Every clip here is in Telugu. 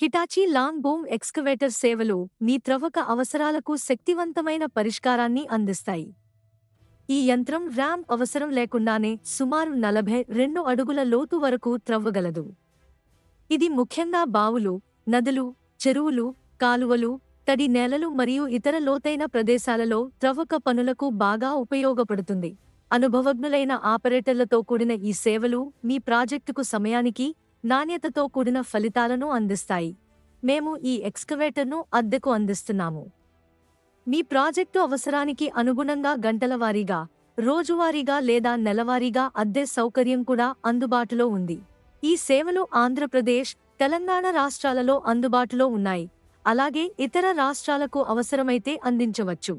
హిటాచీ లాంగ్ బూమ్ ఎక్స్కవేటర్ సేవలు మీ త్రవ్వక అవసరాలకు శక్తివంతమైన పరిష్కారాన్ని అందిస్తాయి. ఈ యంత్రం ర్యాంప్ అవసరం లేకుండానే సుమారు నలభై రెండు అడుగుల లోతు వరకు త్రవ్వగలదు. ఇది ముఖ్యంగా బావులు నదులు చెరువులు కాలువలు తడి నేలలు మరియు ఇతర లోతైన ప్రదేశాలలో త్రవ్వక పనులకు బాగా ఉపయోగపడుతుంది. అనుభవజ్ఞులైన ఆపరేటర్లతో కూడిన ఈ సేవలు మీ ప్రాజెక్టుకు సమయానికి నాణ్యతతో కూడిన ఫలితాలను అందిస్తాయి. మేము ఈ ఎక్స్కవేటర్ను అద్దెకు అందిస్తున్నాము. మీ ప్రాజెక్టు అవసరానికి అనుగుణంగా గంటల వారీగా రోజువారీగా లేదా నెలవారీగా అద్దె సౌకర్యం కూడా అందుబాటులో ఉంది. ఈ సేవలు ఆంధ్రప్రదేశ్ తెలంగాణ రాష్ట్రాలలో అందుబాటులో ఉన్నాయి. అలాగే ఇతర రాష్ట్రాలకు అవసరమైతే అందించవచ్చు.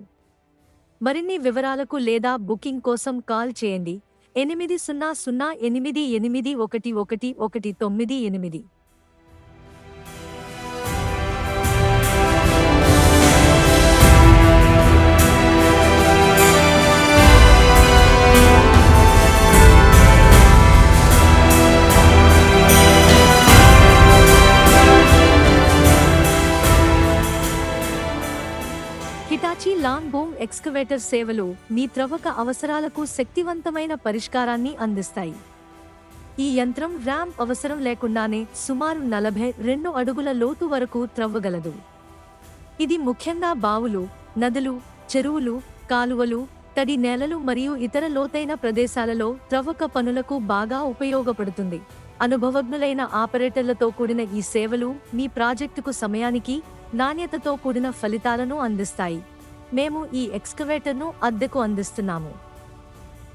మరిన్ని వివరాలకు లేదా బుకింగ్ కోసం కాల్ చేయండి. ఎనిమిది సున్నా సున్నా ఎనిమిది ఎనిమిది ఒకటి ఒకటి ఒకటి తొమ్మిది ఎనిమిది. హిటాచీ బూమ్ ఎక్స్కవేటర్ సేవలు మీ త్రవ్వక అవసరాలకు శక్తివంతమైన పరిష్కారాన్ని అందిస్తాయి. ఈ యంత్రం ర్యాంప్ అవసరం లేకుండానే సుమారు నలభై రెండు అడుగుల లోతు వరకు త్రవ్వగలదు. ఇది ముఖ్యంగా బావులు నదులు చెరువులు కాలువలు తడి నేలలు మరియు ఇతర లోతైన ప్రదేశాలలో త్రవ్వక పనులకు బాగా ఉపయోగపడుతుంది. అనుభవజ్ఞులైన ఆపరేటర్లతో కూడిన ఈ సేవలు మీ ప్రాజెక్టుకు సమయానికి నాణ్యతతో కూడిన ఫలితాలను అందిస్తాయి. మేము ఈ ఎక్స్కవేటర్ను అద్దెకు అందిస్తున్నాము.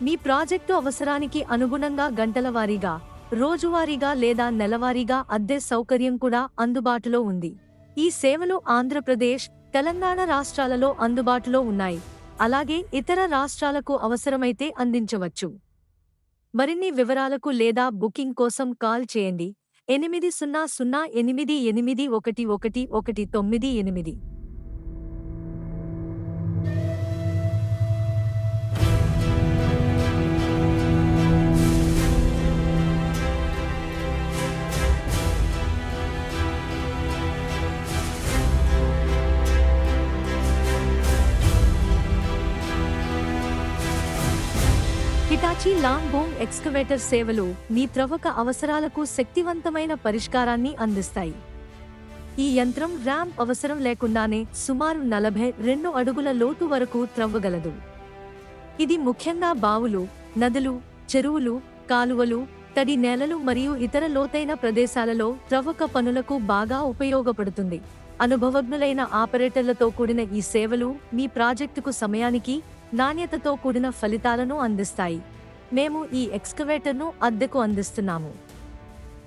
మీ ప్రాజెక్టు అవసరానికి అనుగుణంగా గంటల వారీగా రోజువారీగా లేదా నెలవారీగా అద్దె సౌకర్యం కూడా అందుబాటులో ఉంది. ఈ సేవలు ఆంధ్రప్రదేశ్ తెలంగాణ రాష్ట్రాలలో అందుబాటులో ఉన్నాయి. అలాగే ఇతర రాష్ట్రాలకు అవసరమైతే అందించవచ్చు. మరిన్ని వివరాలకు లేదా బుకింగ్ కోసం కాల్ చేయండి. ఎనిమిది సున్నా సున్నా ఎనిమిది ఎనిమిది ఒకటి ఒకటి ఒకటి తొమ్మిది ఎనిమిది. హిటాచీ లాంగ్ బోమ్ ఎక్స్కవేటర్ సేవలు మీ త్రవ్వక అవసరాలకు శక్తివంతమైన పరిష్కారాన్ని అందిస్తాయి. ఈ యంత్రం ర్యాంప్ అవసరం లేకుండానే సుమారు నలభై రెండు అడుగుల లోతు వరకు త్రవ్వగలదు. ఇది ముఖ్యంగా బావులు నదులు చెరువులు కాలువలు తడి నేలలు మరియు ఇతర లోతైన ప్రదేశాలలో త్రవ్వక పనులకు బాగా ఉపయోగపడుతుంది. అనుభవజ్ఞులైన ఆపరేటర్లతో కూడిన ఈ సేవలు మీ ప్రాజెక్టుకు సమయానికి నాణ్యతతో కూడిన ఫలితాలను అందిస్తాయి. మేము ఈ ఎక్స్కవేటర్ను అద్దెకు అందిస్తున్నాము.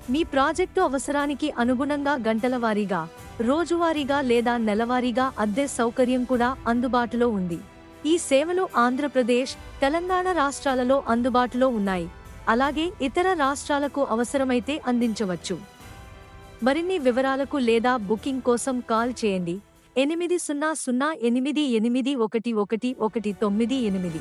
మీ ప్రాజెక్టు అవసరానికి అనుగుణంగా గంటల వారీగా రోజువారీగా లేదా నెలవారీగా అద్దె సౌకర్యం కూడా అందుబాటులో ఉంది. ఈ సేవలు ఆంధ్రప్రదేశ్ తెలంగాణ రాష్ట్రాలలో అందుబాటులో ఉన్నాయి. అలాగే ఇతర రాష్ట్రాలకు అవసరమైతే అందించవచ్చు. మరిన్ని వివరాలకు లేదా బుకింగ్ కోసం కాల్ చేయండి. ఎనిమిది సున్నా సున్నా ఎనిమిది ఎనిమిది ఒకటి ఒకటి ఒకటి తొమ్మిది ఎనిమిది.